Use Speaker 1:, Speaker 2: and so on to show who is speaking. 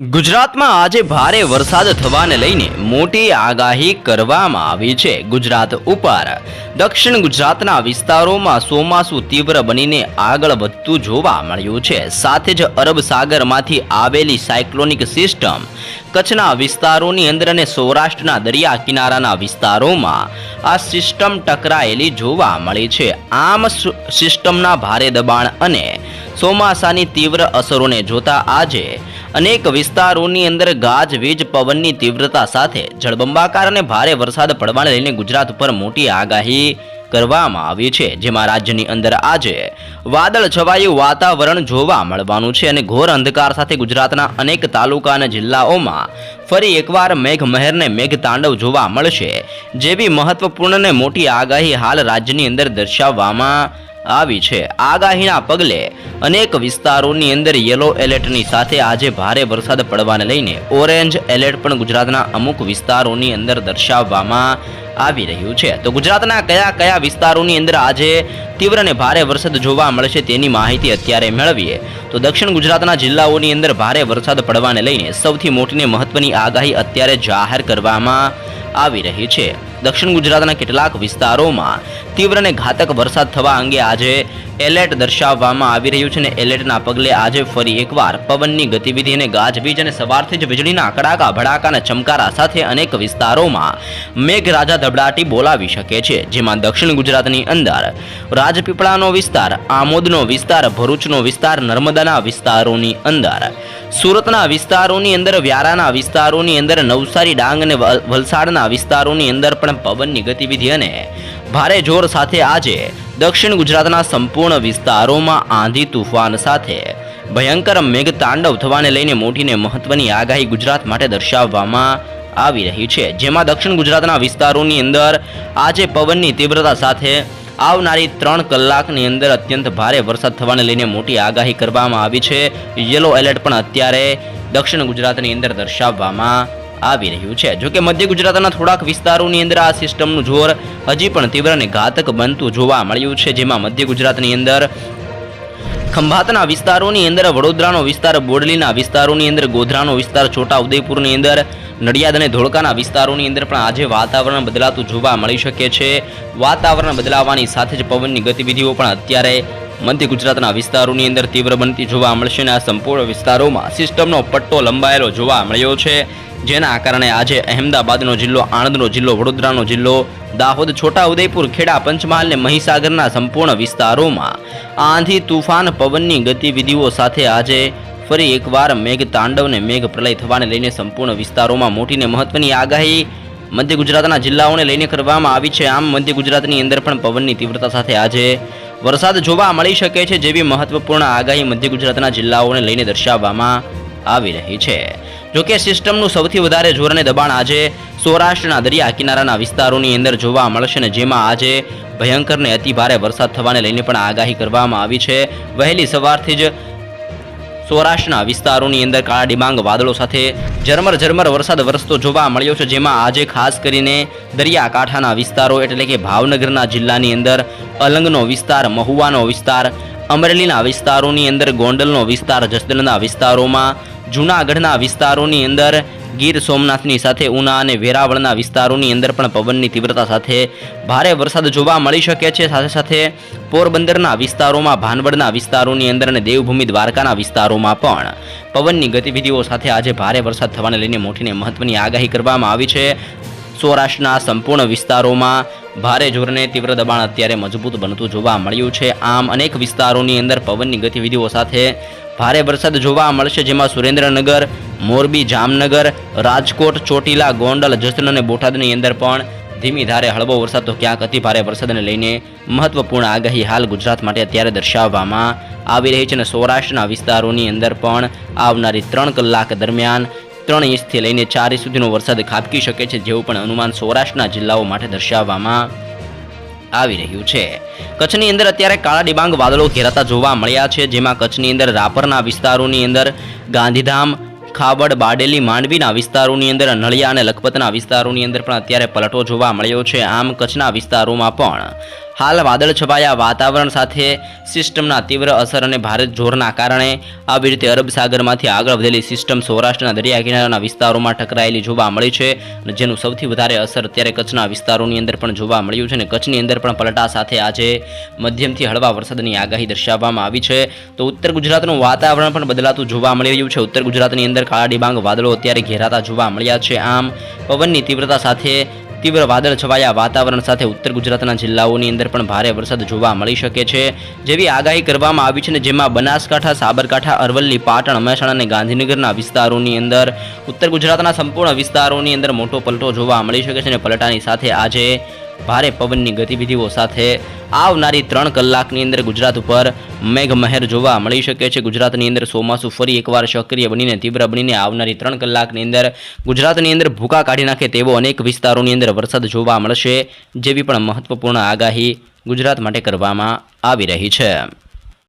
Speaker 1: ગુજરાતમાં આજે ભારે વરસાદ થવાને લઈને મોટી આગાહી કરવામાં આવી છે. ગુજરાત ઉપર દક્ષિણ ગુજરાતના વિસ્તારોમાં ચોમાસું તીવ્ર બનીને આગળ વધતું જોવા મળ્યું છે. સાથે જ અરબ સાગરમાંથી આવેલી સાયક્લોનિક સિસ્ટમ કચ્છના વિસ્તારોની અંદર અને સૌરાષ્ટ્રના દરિયા કિનારાના વિસ્તારોમાં આ સિસ્ટમ ટકરાયેલી જોવા મળી છે. આમ સિસ્ટમના ભારે દબાણ અને ચોમાસાની તીવ્ર અસરોને જોતા આજે અનેક વિસ્તારોની અંદર ગાજવીજ પવનની તીવ્રતા સાથે જળબંબાકાર અને ભારે વરસાદ પડવાને લઈને ગુજરાત ઉપર મોટી આગાહી કરવામાં આવી છે, જેમાં રાજ્યની અંદર આજે વાદળ છવાયું વાતાવરણ જોવા મળવાનું છે અને ઘોર અંધકાર સાથે ગુજરાતના અનેક તાલુકા અને જિલ્લાઓમાં ફરી એકવાર મેઘમહેરને મેઘતાંડવ જોવા મળશે, જેવી મહત્વપૂર્ણ અને મોટી આગાહી હાલ રાજ્યની અંદર દર્શાવવામાં આવી છે. આગાહીના પગલે અનેક વિસ્તારોની અંદર યલો એલર્ટની સાથે આજે ભારે વરસાદ પડવાને લઈને ઓરેન્જ એલર્ટ પણ ગુજરાતના અમુક વિસ્તારોની અંદર દર્શાવવામાં આવી રહ્યું છે. તો ગુજરાતના કયા કયા વિસ્તારોની અંદર આજે તીવ્ર અને ભારે વરસાદ જોવા મળશે તેની માહિતી અત્યારે મેળવીએ. તો દક્ષિણ ગુજરાતના જિલ્લાઓની અંદર ભારે વરસાદ પડવાને લઈને સૌથી મોટી ને મહત્વની આગાહી અત્યારે જાહેર કરવામાં આવી રહી છે. દક્ષિણ ગુજરાતના કેટલાક વિસ્તારોમાં તીવ્ર અને ઘાતક વરસાદ થવા અંગે આજે એલર્ટ દર્શાવવામાં આવી રહ્યું છે અને એલર્ટના પગલે આજે ફરી એકવાર પવનની ગતિવિધિ અને ગાજવીજ અને સવારથી જ વીજળીના કડાકા ભડાકાના ચમકારા સાથે અનેક વિસ્તારોમાં મેઘરાજા ધબડાટી બોલાવી શકે છે, જેમાં દક્ષિણ ગુજરાતની અંદર રાજપીપળાનો વિસ્તાર, આમોદનો વિસ્તાર, ભરૂચનો વિસ્તાર, નર્મદાના વિસ્તારોની અંદર, સુરતના વિસ્તારોની અંદર, વ્યારાના વિસ્તારોની અંદર, નવસારી, ડાંગ અને વલસાડના વિસ્તારોની અંદર પણ પવનની ગતિવિધિ અને ભારે જોર સાથે આજે દક્ષિણ ગુજરાતના સંપૂર્ણ વિસ્તારોમાં આંધી તુફાન સાથે ભયંકર મેઘતાંડવ થવાને લઈને મોટીને મહત્વની આગાહી ગુજરાત માટે દર્શાવવામાં આવી રહી છે. જેમાં દક્ષિણ ગુજરાતના વિસ્તારોની અંદર આજે પવનની તીવ્રતા સાથે આવનારી ત્રણ કલાકની અંદર અત્યંત ભારે વરસાદ થવાને લઈને મોટી આગાહી કરવામાં આવી છે. યલો એલર્ટ પણ અત્યારે દક્ષિણ ગુજરાતની અંદર દર્શાવવામાં આવી રહ્યું છે. જોકે મધ્ય ગુજરાતના થોડાક વિસ્તારોની અંદર આ સિસ્ટમનું જોર હજી પણ તીવ્ર અને ઘાતક બનતું જોવા મળ્યું છે. જેમાં મધ્ય ગુજરાતની અંદર ખંભાતના વિસ્તારોની અંદર, વડોદરાનો વિસ્તાર, બોડલીના વિસ્તારોની અંદર, ગોધરાનો વિસ્તાર છોટા ઉદયપુરની અંદર, નડિયાદ અને ધોળકાના વિસ્તારોની અંદર પણ આજે વાતાવરણ બદલાતું જોવા મળી શકે છે. વાતાવરણ બદલાવાની સાથે જ પવનની ગતિવિધિઓ પણ અત્યારે મધ્ય ગુજરાતના વિસ્તારોની અંદર તીવ્ર બનતી જોવા મળશે અને આ સંપૂર્ણ વિસ્તારોમાં સિસ્ટમનો પટ્ટો લંબાયેલો જોવા મળ્યો છે. જેના કારણે આજે અહેમદાબાદનો જિલ્લો, આણંદનો જિલ્લો, વડોદરાનો જિલ્લો, દાહોદ છોટા ઉદયપુર ખેડા, પંચમહાલ અને મહીસાગરના સંપૂર્ણ વિસ્તારોમાં આંધી તુફાન પવનની ગતિવિધિઓ સાથે આજે ફરી એકવાર મેઘ તાંડવ ને મેઘ પ્રલય થવાને લઈને સંપૂર્ણ વિસ્તારોમાં મોટીને મહત્વની આગાહી મધ્ય ગુજરાતના જિલ્લાઓને લઈને કરવામાં આવી છે. આમ મધ્ય ગુજરાતની અંદર પણ પવનની તીવ્રતા સાથે આજે વરસાદ જોવા મળી શકે છે જેવી મહત્વપૂર્ણ આગાહી મધ્ય ગુજરાતના જિલ્લાઓને લઈને દર્શાવવામાં આવી રહી છે. જોકે સિસ્ટમનું સૌથી વધારે જોર અને દબાણ આજે સૌરાષ્ટ્રના દરિયા કિનારાના વિસ્તારોની અંદર જોવા મળશે ને જેમાં આજે ભયંકર ને અતિ વરસાદ થવાને લઈને પણ આગાહી કરવામાં આવી છે. વહેલી સવારથી જ સૌરાષ્ટ્રના વિસ્તારોની અંદર કાળા ડિબાંગ વાદળો સાથે ઝરમર ઝરમર વરસાદ વરસતો જોવા મળ્યો છે, જેમાં આજે ખાસ કરીને દરિયાકાંઠાના વિસ્તારો એટલે કે ભાવનગરના જિલ્લાની અંદર અલંગનો વિસ્તાર, મહુવાનો વિસ્તાર, અમરેલીના વિસ્તારોની અંદર ગોંડલનો વિસ્તાર, જસદણના વિસ્તારોમાં જૂનાગઢના વિસ્તારોની અંદર ગીર સોમનાથની સાથે, ઉના અને વેરાવળના વિસ્તારોની અંદર પણ પવનની તીવ્રતા સાથે ભારે વરસાદ જોવા મળી શકે છે. સાથે સાથે પોરબંદરના વિસ્તારોમાં, ભાનવડના વિસ્તારોની અંદર અને દેવભૂમિ દ્વારકાના વિસ્તારોમાં પણ પવનની ગતિવિધિઓ સાથે આજે ભારે વરસાદ થવાને લઈને મોટીને મહત્વની આગાહી કરવામાં આવી છે. સૌરાષ્ટ્રના સંપૂર્ણ વિસ્તારોમાં ભારે જોરને તીવ્ર દબાણ અત્યારે મજબૂત બનતું જોવા મળ્યું છે. આમ અનેક વિસ્તારોની અંદર પવનની ગતિવિધિઓ સાથે ભારે વરસાદ જોવા મળશે, જેમાં સુરેન્દ્રનગર, મોરબી, જામનગર, રાજકોટ, ચોટીલા, ગોંડલ, જસદણ અને બોટાદની અંદર પણ ધીમી ધારે હળવો વરસાદ. તો ક્યાંક અતિ ભારે વરસાદને લઈને મહત્વપૂર્ણ આગાહી હાલ ગુજરાત માટે અત્યારે દર્શાવવામાં આવી રહી છે અને સૌરાષ્ટ્રના વિસ્તારોની અંદર પણ આવનારી ત્રણ કલાક દરમિયાન ત્રણ ઇંચથી લઈને ચાર ઇંચ સુધીનો વરસાદ ખાબકી શકે છે, જેવું પણ અનુમાન સૌરાષ્ટ્રના જિલ્લાઓ માટે દર્શાવવામાં આવી રહ્યું છે. કચ્છની અંદર અત્યારે કાળા ડિબાંગ વાદળો ઘેરાતા જોવા મળ્યા છે, જેમાં કચ્છની અંદર રાપરના વિસ્તારોની અંદર ગાંધીધામ ખાબડ બાડેલી, માંડવીના વિસ્તારોની અંદર, નળિયા અને લખપતના વિસ્તારોની અંદર પણ અત્યારે પલટો જોવા મળ્યો છે. આમ કચ્છના વિસ્તારોમાં પણ હાલ વાદળ છવાયા વાતાવરણ સાથે સિસ્ટમના તીવ્ર અસર અને ભારે જોરના કારણે આવી રીતે અરબ સાગરમાંથી આગળ વધેલી સિસ્ટમ સૌરાષ્ટ્રના દરિયા કિનારાના વિસ્તારોમાં ટકરાયેલી જોવા મળી છે અને જેનું સૌથી વધારે અસર અત્યારે કચ્છના વિસ્તારોની અંદર પણ જોવા મળ્યું છે અને કચ્છની અંદર પણ પલટા સાથે આજે મધ્યમથી હળવા વરસાદની આગાહી દર્શાવવામાં આવી છે. તો ઉત્તર ગુજરાતનું વાતાવરણ પણ બદલાતું જોવા મળી રહ્યું છે. ઉત્તર ગુજરાતની અંદર કાળા ડિબાંગ વાદળો અત્યારે ઘેરાતા જોવા મળ્યા છે. આમ પવનની તીવ્રતા સાથે તીવ્ર વાદળ છવાયા વાતાવરણ સાથે ઉત્તર ગુજરાતના જિલ્લાઓની અંદર પણ ભારે વરસાદ જોવા મળી શકે છે. જેવી આગાહી કરવામાં આવી છે ને જેમાં બનાસકાંઠા, સાબરકાંઠા, અરવલ્લી, પાટણ, મહેસાણા અને ગાંધીનગરના વિસ્તારોની અંદર ઉત્તર ગુજરાતના સંપૂર્ણ વિસ્તારોની અંદર મોટો પલટો જોવા મળી શકે છે અને પલટાની સાથે આજે ભારે પવનની ગતિવિધિઓ સાથે આવનારી ત્રણ કલાકની અંદર ગુજરાત ઉપર મેઘમહેર જોવા મળી શકે છે. ગુજરાતની અંદર ચોમાસું ફરી એકવાર સક્રિય બનીને, તીવ્ર બનીને આવનારી ત્રણ કલાકની અંદર ગુજરાતની અંદર ભૂકા કાઢી નાખે તેવો અનેક વિસ્તારોની અંદર વરસાદ જોવા મળશે, જેવી પણ મહત્વપૂર્ણ આગાહી ગુજરાત માટે કરવામાં આવી રહી છે.